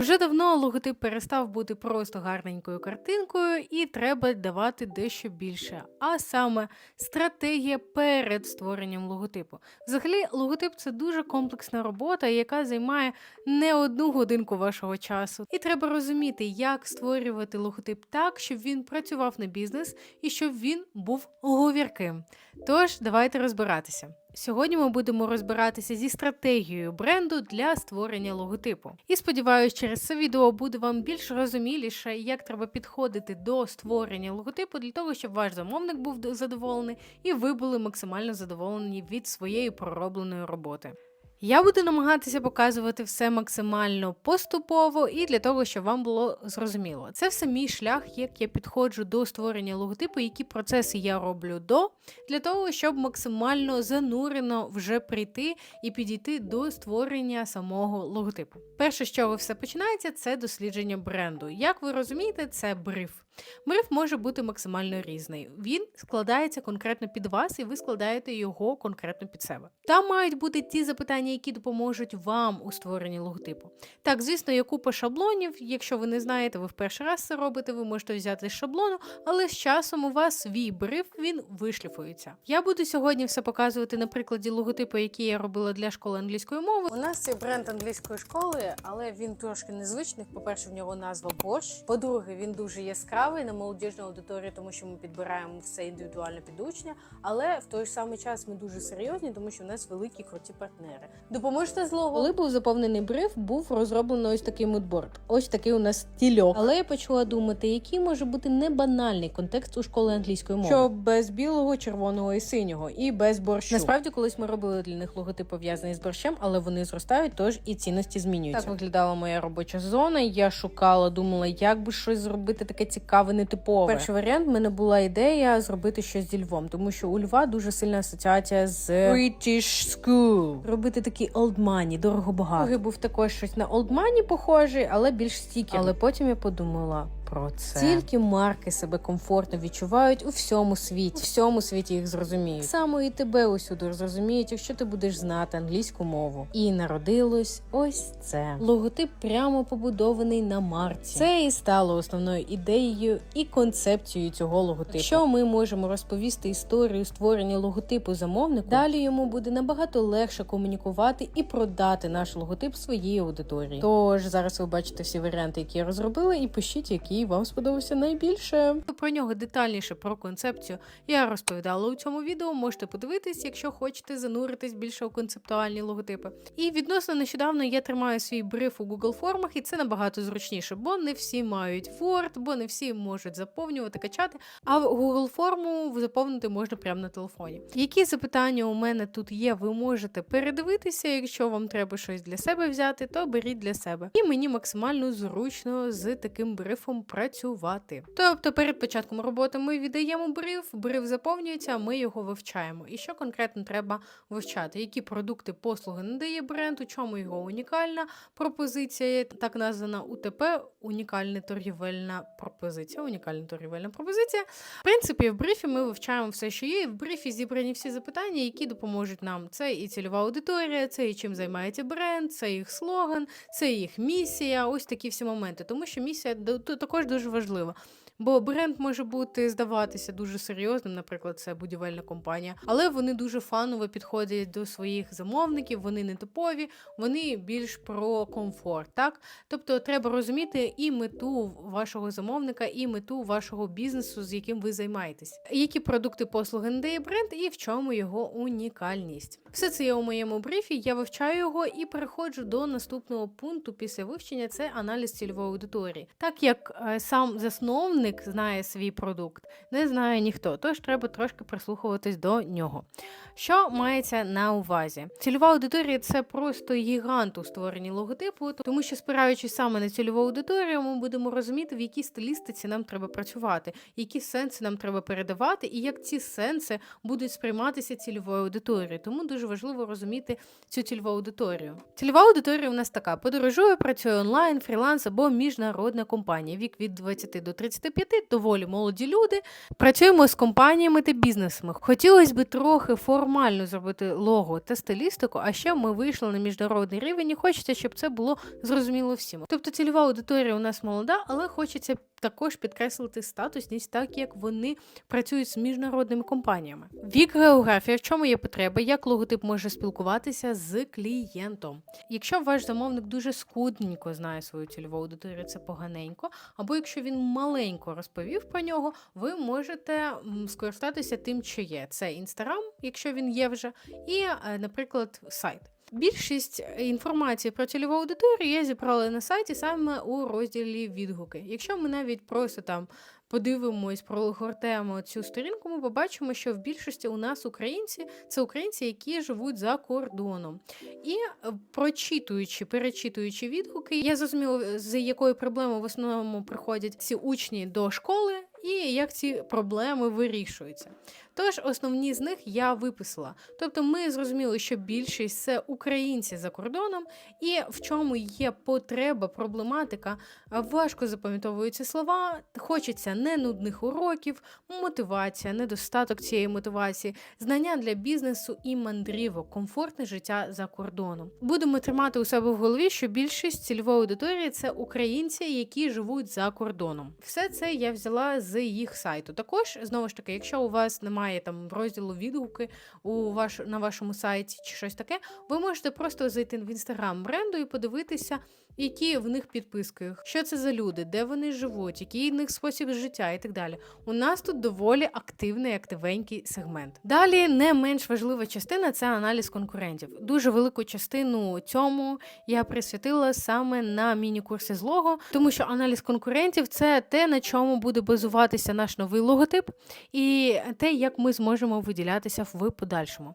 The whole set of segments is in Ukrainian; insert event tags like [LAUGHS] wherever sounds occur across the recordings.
Вже давно логотип перестав бути просто гарненькою картинкою, і треба давати дещо більше. А саме стратегія перед створенням логотипу. Взагалі, логотип це дуже комплексна робота, яка займає не одну годинку вашого часу. І треба розуміти, як створювати логотип так, щоб він працював на бізнес і щоб він був говірким. Тож, давайте розбиратися. Сьогодні ми будемо розбиратися зі стратегією бренду для створення логотипу. І сподіваюся, через це відео буде вам більш розуміліше, як треба підходити до створення логотипу для того, щоб ваш замовник був задоволений і ви були максимально задоволені від своєї проробленої роботи. Я буду намагатися показувати все максимально поступово і для того, щоб вам було зрозуміло. Це все мій шлях, як я підходжу до створення логотипу, які процеси я роблю до, для того, щоб максимально занурено вже прийти і підійти до створення самого логотипу. Перше, з чого все починається, це дослідження бренду. Як ви розумієте, це бриф. Бриф може бути максимально різний. Він складається конкретно під вас, і ви складаєте його конкретно під себе. Там мають бути ті запитання, які допоможуть вам у створенні логотипу. Так, звісно, є купа шаблонів. Якщо ви не знаєте, ви в перший раз це робите, ви можете взяти з шаблону, але з часом у вас свій бриф він вишліфується. Я буду сьогодні все показувати на прикладі логотипу, який я робила для школи англійської мови. У нас є бренд англійської школи, але він трошки незвичний. По-перше, в нього назва Bosch. По-друге, він дуже яскравий на молодіжну аудиторію, тому що ми підбираємо все індивідуально під учня. Але в той ж самий час ми дуже серйозні, тому що в нас великі круті партнери. Допоможете з лого? Коли був заповнений бриф, був розроблений ось такий мудборд. Ось такий у нас стільок. Але я почала думати, який може бути не банальний контекст у школи англійської мови. Що без білого, червоного і синього, і без борщу. Насправді, колись ми робили для них логотип пов'язаний з борщем, але вони зростають, тож і цінності змінюються. Так виглядала моя робоча зона. Я шукала, думала, як би щось зробити таке цікаве, нетипове. Перший варіант в мене була ідея зробити щось зі Львом, тому що у Льва дуже сильна асоціація з British School. Робити такі old money, дорого багато. Другий був також щось на old money похожий, але більш стікер. Але потім я подумала. Про це тільки марки себе комфортно відчувають у всьому світі. У всьому світі їх зрозуміють. Саме і тебе усюди зрозуміють, якщо ти будеш знати англійську мову. І народилось ось це. Логотип прямо побудований на марці. Це і стало основною ідеєю і концепцією цього логотипу. Якщо ми можемо розповісти історію створення логотипу замовнику, далі йому буде набагато легше комунікувати і продати наш логотип своїй аудиторії. Тож зараз ви бачите всі варіанти, які я розробила, і пишіть, які вам сподобався найбільше. Про нього детальніше про концепцію я розповідала у цьому відео. Можете подивитись, якщо хочете зануритись більше у концептуальні логотипи. І відносно нещодавно я тримаю свій бриф у Google формах, і це набагато зручніше, бо не всі мають Word, бо не всі можуть заповнювати, качати. А в Google форму заповнити можна прямо на телефоні. Які запитання у мене тут є, ви можете передивитися. Якщо вам треба щось для себе взяти, то беріть для себе. І мені максимально зручно з таким брифом працювати. Тобто, перед початком роботи ми віддаємо бриф, бриф заповнюється, ми його вивчаємо. І що конкретно треба вивчати? Які продукти, послуги надає бренд, у чому його унікальна пропозиція, так названа УТП, унікальна торгівельна пропозиція. Унікальна торгівельна пропозиція. В принципі, в брифі ми вивчаємо все, що є. В брифі зібрані всі запитання, які допоможуть нам. Це і цільова аудиторія, це і чим займається бренд, це їх слоган, це їх місія. Ось такі всі моменти. Тому що місія то також дуже важлива. Бо бренд може бути здаватися дуже серйозним, наприклад, це будівельна компанія, але вони дуже фаново підходять до своїх замовників, вони не типові, вони більш про комфорт. Так, тобто треба розуміти і мету вашого замовника, і мету вашого бізнесу, з яким ви займаєтесь. Які продукти послуги надає бренд, і в чому його унікальність. Все це є у моєму брифі. Я вивчаю його і переходжу до наступного пункту після вивчення це аналіз цільової аудиторії. Так як е, сам засновник знає свій продукт, не знає ніхто, тож треба трошки прислухуватись до нього. Що мається на увазі? Цільова аудиторія це просто гігант у створенні логотипу, тому що спираючись саме на цільову аудиторію, ми будемо розуміти, в якій стилістиці нам треба працювати, які сенси нам треба передавати, і як ці сенси будуть сприйматися цільовою аудиторією. Тому дуже важливо розуміти цю цільову аудиторію. Цільова аудиторія у нас така: подорожує, працює онлайн, фріланс або міжнародна компанія, вік від 20 до 35, доволі молоді люди. Працюємо з компаніями та бізнесами. Хотілося б трохи формально зробити лого та стилістику, а ще ми вийшли на міжнародний рівень і хочеться, щоб це було зрозуміло всім. Тобто цільова аудиторія у нас молода, але хочеться також підкреслити статусність, так як вони працюють з міжнародними компаніями. Вік географія, в чому є потреба, як логотип може спілкуватися з клієнтом. Якщо ваш замовник дуже скудненько знає свою цільову аудиторію, це поганенько. Або якщо він маленько розповів про нього, ви можете скористатися тим, що є. Це інстаграм, якщо він є вже, і, е, наприклад, сайт. Більшість інформації про цільову аудиторію я зібрала на сайті саме у розділі відгуки. Якщо ми навіть просто там подивимось, прогортаємо цю сторінку, ми побачимо, що в більшості у нас українці це українці, які живуть за кордоном. І е, прочитуючи, перечитуючи відгуки, я зрозуміла, з якою проблемою в основному приходять ці учні до школи. І як ці проблеми вирішуються. Тож основні з них я виписала. Тобто ми зрозуміли, що більшість це українці за кордоном, і в чому є потреба, проблематика, важко запам'ятовуються слова, хочеться не нудних уроків, мотивація, недостаток цієї мотивації, знання для бізнесу і мандрівок, комфортне життя за кордоном. Будемо тримати у себе в голові, що більшість цільової аудиторії це українці, які живуть за кордоном. Все це я взяла з їх сайту. Також знову ж таки, якщо у вас немає там розділу відгуки у ваш на вашому сайті чи щось таке, ви можете просто зайти в інстаграм бренду і подивитися, які в них підписки, що це за люди, де вони живуть, який в них спосіб життя і так далі. У нас тут доволі активний, активенький сегмент. Далі не менш важлива частина це аналіз конкурентів. Дуже велику частину цьому я присвятила саме на міні-курси з лого, тому що аналіз конкурентів це те, на чому буде базуватися наш новий логотип, і те, як ми зможемо виділятися в подальшому.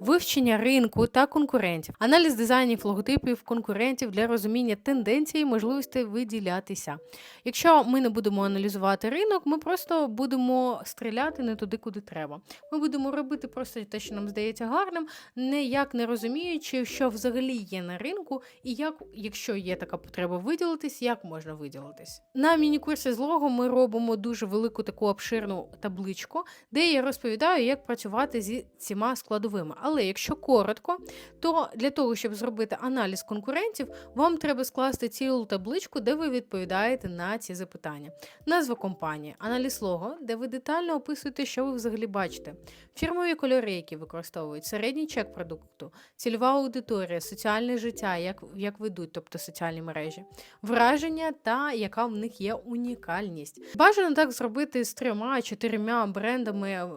Вивчення ринку та конкурентів, аналіз дизайнів логотипів конкурентів для розуміння тенденцій і можливостей виділятися. Якщо ми не будемо аналізувати ринок, ми просто будемо стріляти не туди, куди треба. Ми будемо робити просто те, що нам здається гарним, ніяк не розуміючи, що взагалі є на ринку, і як, якщо є така потреба виділитись, як можна виділитись. На міні-курсі з лого ми робимо дуже велику таку обширну табличку, де я розповідаю, як працювати зі цими складовими. Але якщо коротко, то для того, щоб зробити аналіз конкурентів, вам треба скласти цілу табличку, де ви відповідаєте на ці запитання. Назва компанії, аналіз лого, де ви детально описуєте, що ви взагалі бачите, фірмові кольори, які використовують, середній чек продукту, цільова аудиторія, соціальне життя, як, як ведуть, тобто соціальні мережі, враження та яка в них є унікальність. Бажано так зробити з трьома-чотирма брендами,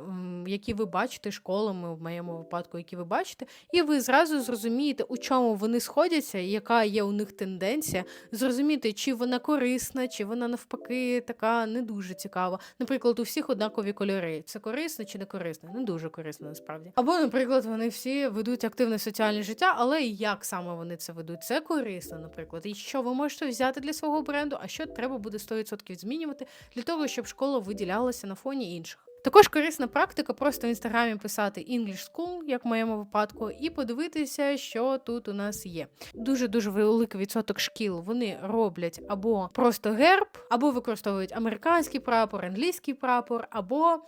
які ви бачите, школами в моєму випадку, які ви бачите, і ви зразу зрозумієте, у чому вони сходяться, яка є у них тенденція, зрозуміти, чи вона корисна, чи вона навпаки така не дуже цікава. Наприклад, у всіх однакові кольори. Це корисно чи не корисно? Не дуже корисно насправді. Або, наприклад, вони всі ведуть активне соціальне життя, але як саме вони це ведуть? Це корисно, наприклад. І що ви можете взяти для свого бренду, а що треба буде 100% змінювати для того, щоб школа виділялася на фоні інших. Також корисна практика просто в інстаграмі писати English School, як в моєму випадку, і подивитися, що тут у нас є. Дуже дуже великий відсоток шкіл вони роблять або просто герб, або використовують американський прапор, англійський прапор, або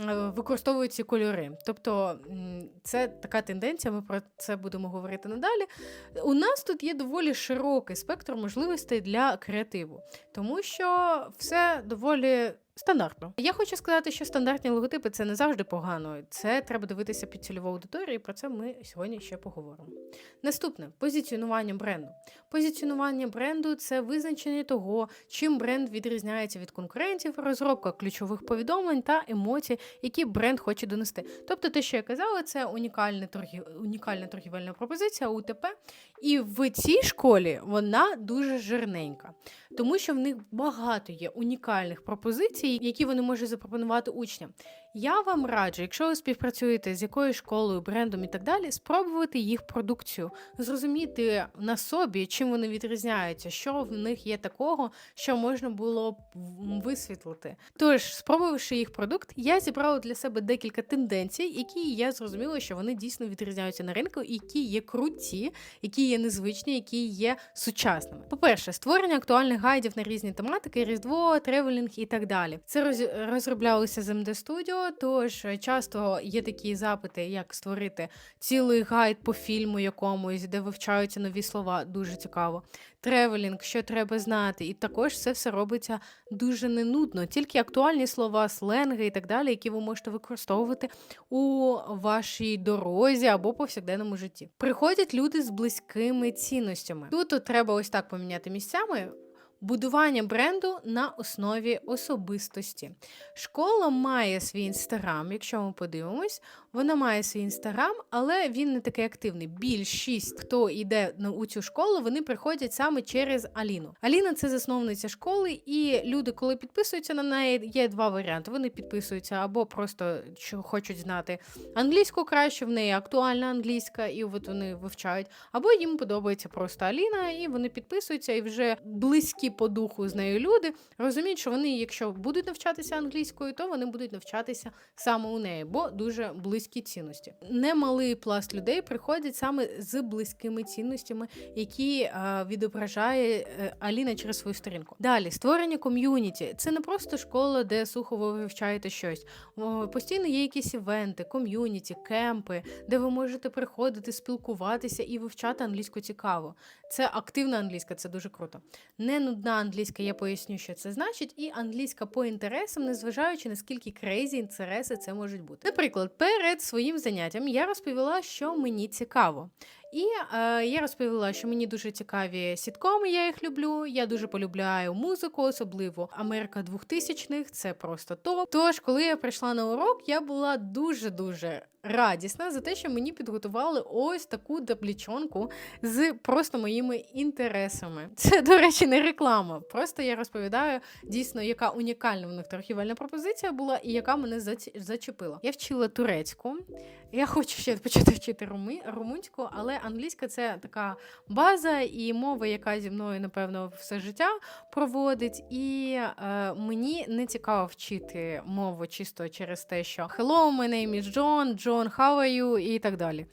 е, використовують ці кольори. Тобто це така тенденція, ми про це будемо говорити надалі. У нас тут є доволі широкий спектр можливостей для креативу, тому що все доволі. Стандартно. Я хочу сказати, що стандартні логотипи це не завжди погано. Це треба дивитися під цільову аудиторію, і про це ми сьогодні ще поговоримо. Наступне позиціонування бренду. Позиціонування бренду це визначення того, чим бренд відрізняється від конкурентів, розробка ключових повідомлень та емоцій, які бренд хоче донести. Тобто, те, що я казала, це унікальна торгів... унікальна торгівельна пропозиція УТП. І в цій школі вона дуже жирненька, тому що в них багато є унікальних пропозицій, які вони можуть запропонувати учням. Я вам раджу, якщо ви співпрацюєте з якоюсь школою, брендом і так далі, спробувати їх продукцію, зрозуміти на собі, чим вони відрізняються, що в них є такого, що можна було б висвітлити. Тож, спробувавши їх продукт, я зібрала для себе декілька тенденцій, які я зрозуміла, що вони дійсно відрізняються на ринку, які є круті, які є незвичні, які є сучасними. По-перше, створення актуальних гайдів на різні тематики, різдво, тревелінг і так далі. Це роз- розроблялося з МД Studio, тож часто є такі запити, як створити цілий гайд по фільму якомусь, де вивчаються нові слова. Дуже цікаво. Тревелінг, що треба знати, і також це все робиться дуже не нудно, тільки актуальні слова, сленги і так далі, які ви можете використовувати у вашій дорозі або повсякденному житті. Приходять люди з близькими цінностями. Тут треба ось так поміняти місцями. Будування бренду на основі особистості. Школа має свій інстаграм, якщо ми подивимось, вона має свій інстаграм, але він не такий активний. Більшість, хто йде на у цю школу, вони приходять саме через Аліну. Аліна це засновниця школи, і люди, коли підписуються на неї, є два варіанти. Вони підписуються або просто хочуть знати англійську краще, в неї актуальна англійська, і от вони вивчають, або їм подобається просто Аліна, і вони підписуються, і вже близькі по духу з нею люди розуміють, що вони, якщо будуть навчатися англійською, то вони будуть навчатися саме у неї, бо дуже близькі цінності. Немалий пласт людей приходять саме з близькими цінностями, які відображає е, Аліна через свою сторінку. Далі створення ком'юніті. Це не просто школа, де сухо ви вивчаєте щось. Постійно є якісь івенти, ком'юніті, кемпи, де ви можете приходити, спілкуватися і вивчати англійську цікаво. Це активна англійська, це дуже круто. Не нудна англійська, я поясню, що це значить, і англійська по інтересам, незважаючи наскільки крейзі інтереси це можуть бути. Наприклад, перед своїм заняттям я розповіла, що мені цікаво. І е, я розповіла, що мені дуже цікаві сіткоми, я їх люблю. Я дуже полюбляю музику, особливо Америка 2000-х, це просто топ. Тож, коли я прийшла на урок, я була дуже дуже радісна за те, що мені підготували ось таку таблічонку з просто моїми інтересами. [LAUGHS] Це, до речі, не реклама. Просто я розповідаю дійсно, яка унікальна в них торгівельна пропозиція була і яка мене зачепила. Я вчила турецьку. Я хочу ще почати вчити румунську, але англійська це така база і мова, яка зі мною, напевно, все життя проводить. І е, мені не цікаво вчити мову чисто через те, що Hello, my name is John, John, Хаваю і так далі.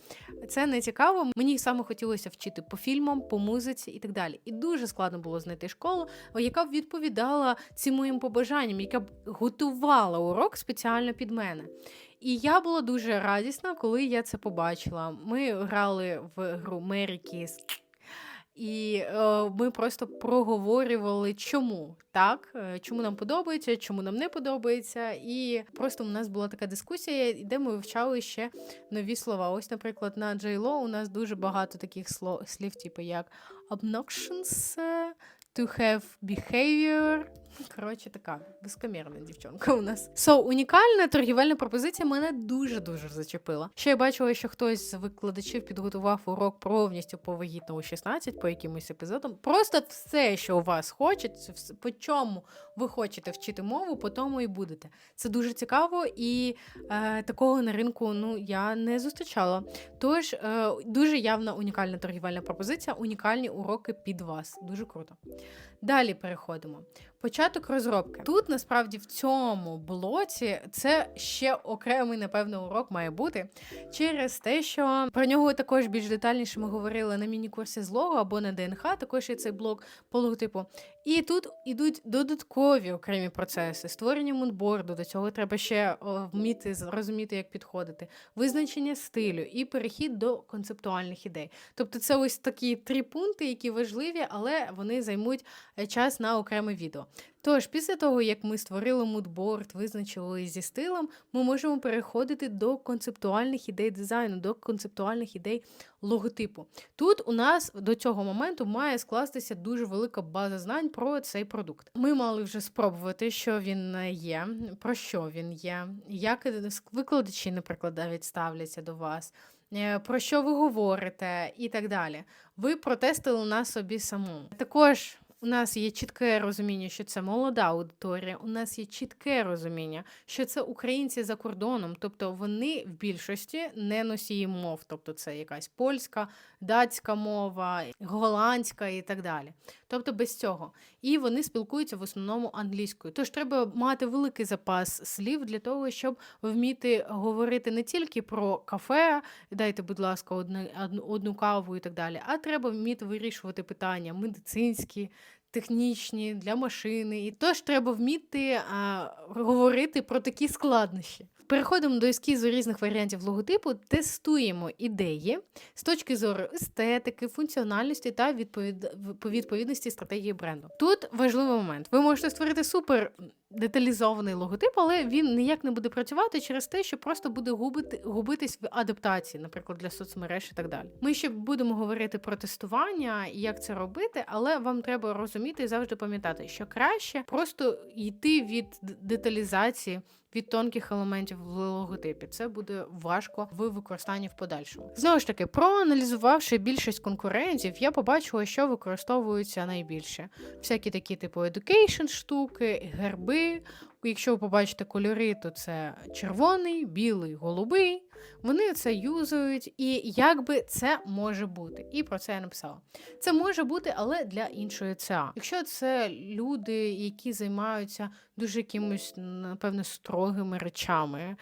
Це не цікаво. Мені саме хотілося вчити по фільмам, по музиці і так далі. І дуже складно було знайти школу, яка б відповідала цим моїм побажанням, яка б готувала урок спеціально під мене. І я була дуже радісна, коли я це побачила. Ми грали в гру Мерікіс. І е, ми просто проговорювали, чому так, е, чому нам подобається, чому нам не подобається. І просто у нас була така дискусія, де ми вивчали ще нові слова. Ось, наприклад, на J-Lo у нас дуже багато таких слів, типу як obnoxious, to have behavior. Коротше, така безкомірна дівчонка у нас. So, унікальна торгівельна пропозиція мене дуже-дуже зачепила. Ще я бачила, що хтось з викладачів підготував урок повністю по вагітному 16, по якимось епізодам. Просто все, що у вас хочуть, вс- по чому ви хочете вчити мову, по тому і будете. Це дуже цікаво, і е, такого на ринку ну я не зустрічала. Тож е, дуже явна унікальна торгівельна пропозиція, унікальні уроки під вас. Дуже круто. Далі переходимо. Початок розробки. Тут насправді в цьому блоці це ще окремий, напевно, урок має бути через те, що про нього також більш детальніше ми говорили на міні-курсі з лого або на ДНХ, також є цей блок по логотипу. І тут ідуть додаткові окремі процеси, створення мунборду, до цього треба ще вміти зрозуміти, як підходити, визначення стилю і перехід до концептуальних ідей. Тобто це ось такі три пункти, які важливі, але вони займуть е, час на окреме відео. Тож, після того, як ми створили мудборд, визначили зі стилем, ми можемо переходити до концептуальних ідей дизайну, до концептуальних ідей логотипу. Тут у нас до цього моменту має скластися дуже велика база знань про цей продукт. Ми мали вже спробувати, що він е, є, про що він є, як е, викладачі, наприклад, навіть ставляться до вас. е, Про що ви говорите і так далі. Ви протестили на собі самому. Також у нас є чітке розуміння, що це молода аудиторія. У нас є чітке розуміння, що це українці за кордоном, тобто вони в більшості не носії мов, тобто це якась польська, датська мова, голландська і так далі. Тобто без цього. І вони спілкуються в основному англійською. Тож треба мати великий запас слів для того, щоб вміти говорити не тільки про кафе, дайте, будь ласка, одну, одну, каву і так далі, а треба вміти вирішувати питання медицинські. Технічні для машини, і тож треба вміти а, говорити про такі складнощі. Переходимо до ескізу різних варіантів логотипу, тестуємо ідеї з точки зору естетики, функціональності та відповід... відповідності стратегії бренду. Тут важливий момент. Ви можете створити супер деталізований логотип, але він ніяк не буде працювати через те, що просто буде губити, губитись в адаптації, наприклад, для соцмереж і так далі. Ми ще будемо говорити про тестування і як це робити, але вам треба розуміти і завжди пам'ятати, що краще просто йти від деталізації. Від тонких елементів в логотипі це буде важко в використанні в подальшому. Знову ж таки, проаналізувавши більшість конкурентів, я побачила, що використовуються найбільше. Всякі такі, типу, education штуки, герби. Якщо ви побачите кольори, то це червоний, білий, голубий. Вони це юзують, і як би це може бути. І про це я написала. Це може бути, але для іншої ЦА. Якщо це люди, які займаються дуже якимось, напевно, строгими речами,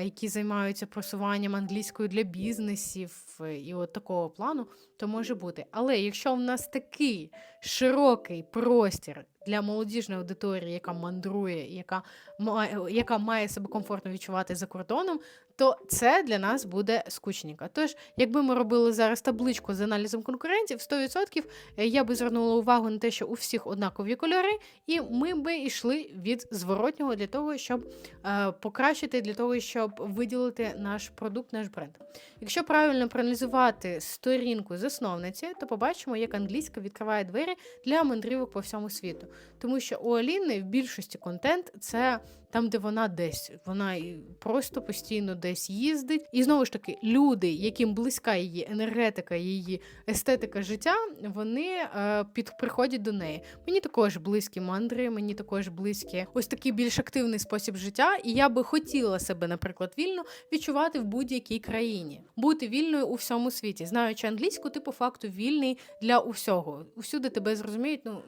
які займаються просуванням англійською для бізнесів і от такого плану, то може бути. Але якщо в нас такий широкий простір для молодіжної аудиторії, яка мандрує, яка має, яка має себе комфортно відчувати за кордоном, то це для нас буде скучненько. Тож, якби ми робили зараз табличку з аналізом конкурентів, 100% я би звернула увагу на те, що у всіх однакові кольори, і ми би йшли від зворотнього для того, щоб е, покращити, для того, щоб виділити наш продукт, наш бренд. Якщо правильно проаналізувати сторінку засновниці, то побачимо, як англійська відкриває двері для мандрівок по всьому світу. Тому що у Аліни в більшості контент це там, де вона десь, вона просто постійно десь їздить. І знову ж таки, люди, яким близька її енергетика, її естетика життя, вони е, під приходять до неї. Мені також близькі мандри, мені також близькі ось такий більш активний спосіб життя. І я би хотіла себе, наприклад, вільно відчувати в будь-якій країні, бути вільною у всьому світі, знаючи англійську, ти по факту вільний для усього. Усюди тебе зрозуміють. Ну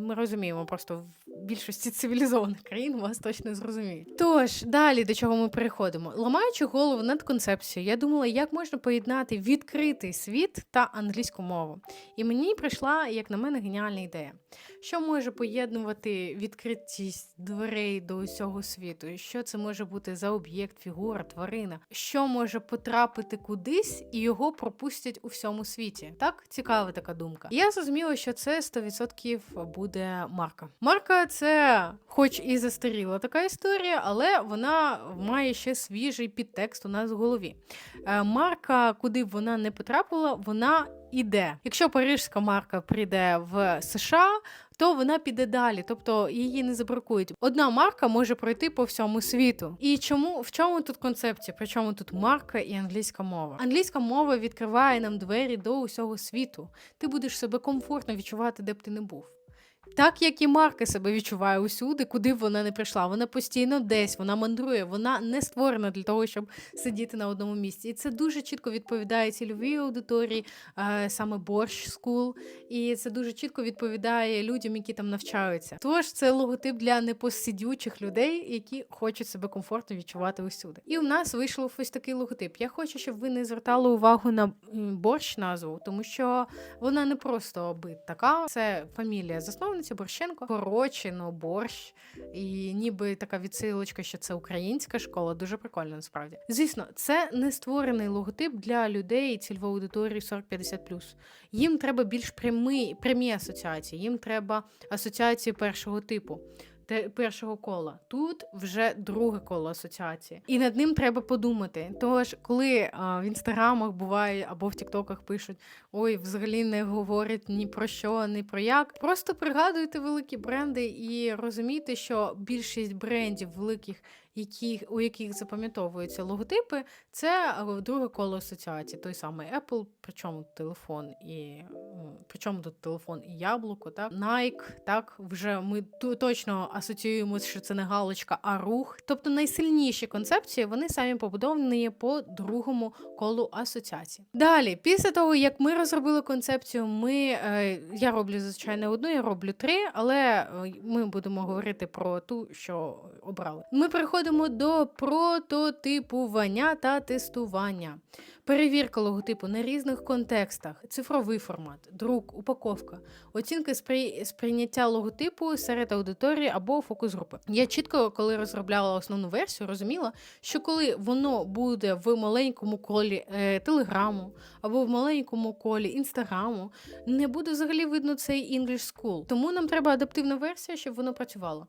ми розуміємо, просто в більшості цивілізованих країн вас точно зрозуміють. Тож далі до чого ми переходимо, ламаючи голову над концепцією, я думала, як можна поєднати відкритий світ та англійську мову. І мені прийшла, як на мене, геніальна ідея. Що може поєднувати відкритість дверей до усього світу? Що це може бути за об'єкт, фігура, тварина? Що може потрапити кудись і його пропустять у всьому світі? Так, цікава така думка. Я зрозуміла, що це 100% буде марка. Марка це, хоч і застаріла така історія, але вона має ще свіжий підтекст у нас в голові. Е, марка, куди б вона не потрапила, вона іде. Якщо парижська марка прийде в США, то вона піде далі, тобто її не забракують. Одна марка може пройти по всьому світу. І чому в чому тут концепція? Причому тут марка і англійська мова? Англійська мова відкриває нам двері до усього світу. Ти будеш себе комфортно відчувати, де б ти не був. Так як і Марка себе відчуває усюди, куди б вона не прийшла. Вона постійно десь, вона мандрує, вона не створена для того, щоб сидіти на одному місці. І це дуже чітко відповідає цільовій аудиторії, е, саме борщ скул. І це дуже чітко відповідає людям, які там навчаються. Тож це логотип для непосидючих людей, які хочуть себе комфортно відчувати усюди. І у нас вийшло ось такий логотип. Я хочу, щоб ви не звертали увагу на борщ назву, тому що вона не просто бит така, це фамілія засновниця вулиці Борщенко, Корочино, борщ, і ніби така відсилочка, що це українська школа. Дуже прикольно, насправді. Звісно, це не створений логотип для людей цільової аудиторії 40-50+. Їм треба більш прямі, прямі асоціації, їм треба асоціації першого типу першого кола. Тут вже друге коло асоціації, і над ним треба подумати. Тож, коли а, в інстаграмах буває або в Тіктоках пишуть ой, взагалі не говорять ні про що, ні про як. Просто пригадуйте великі бренди і розумійте, що більшість брендів великих які, у яких запам'ятовуються логотипи, це е, друге коло асоціації. Той самий Apple, причому телефон і причому тут телефон і яблуко, так Nike, так вже ми точно асоціюємо, що це не галочка, а рух. Тобто найсильніші концепції вони самі побудовані по другому колу асоціації. Далі, після того як ми розробили концепцію, ми е, я роблю звичайно одну, я роблю три, але е, ми будемо говорити про ту, що обрали. Ми переходимо до прототипування та тестування. Перевірка логотипу на різних контекстах, цифровий формат, друк, упаковка, оцінка сприй... сприйняття логотипу серед аудиторії або фокус групи. Я чітко, коли розробляла основну версію, розуміла, що коли воно буде в маленькому колі е, телеграму або в маленькому колі інстаграму, не буде взагалі видно цей English School. Тому нам треба адаптивна версія, щоб воно працювало.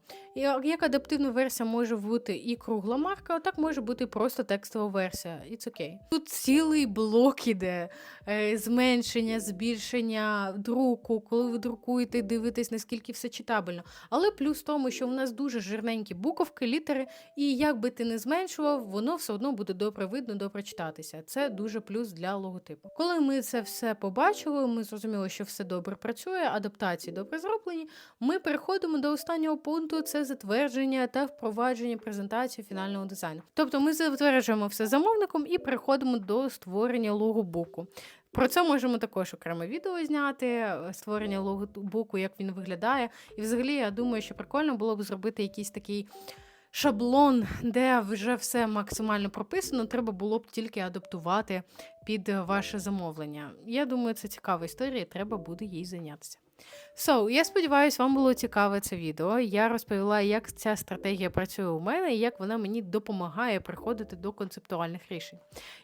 Як адаптивна версія може бути і кругла марка, так може бути просто текстова версія. It's okay. Тут цілий блок іде е, зменшення, збільшення друку, коли ви друкуєте, дивитесь, наскільки все читабельно. Але плюс в тому, що в нас дуже жирненькі буковки, літери, і як би ти не зменшував, воно все одно буде добре видно, добре читатися. Це дуже плюс для логотипу. Коли ми це все побачили, ми зрозуміли, що все добре працює, адаптації добре зроблені. Ми переходимо до останнього пункту: це затвердження та впровадження презентації фінального дизайну. Тобто ми затверджуємо все замовником і переходимо до створення логобуку. Про це можемо також окреме відео зняти, е, створення логобуку, як він виглядає. І взагалі, я думаю, що прикольно було б зробити якийсь такий шаблон, де вже все максимально прописано. Треба було б тільки адаптувати під ваше замовлення. Я думаю, це цікава історія, треба буде їй зайнятися. So, я сподіваюся, вам було цікаве це відео. Я розповіла, як ця стратегія працює у мене і як вона мені допомагає приходити до концептуальних рішень.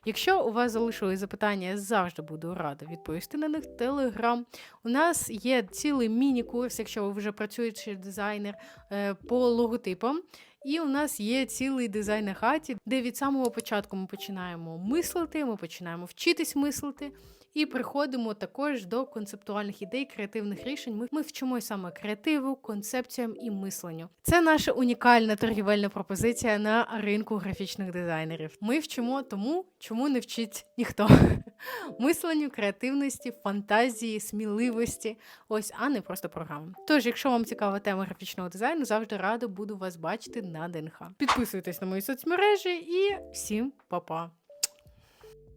Якщо у вас залишились запитання, я завжди буду рада відповісти на них. Телеграм. У нас є цілий міні-курс, якщо ви вже працюючий дизайнер е, по логотипам. І у нас є цілий дизайн на хаті, де від самого початку ми починаємо мислити, ми починаємо вчитись мислити. І приходимо також до концептуальних ідей, креативних рішень. Ми, ми вчимо саме креативу, концепціям і мисленню. Це наша унікальна торгівельна пропозиція на ринку графічних дизайнерів. Ми вчимо тому, чому не вчить ніхто. [LAUGHS] Мисленню, креативності, фантазії, сміливості. Ось, а не просто програмам. Тож, якщо вам цікава тема графічного дизайну, завжди рада буду вас бачити на ДНХ. Підписуйтесь на мої соцмережі і всім па-па!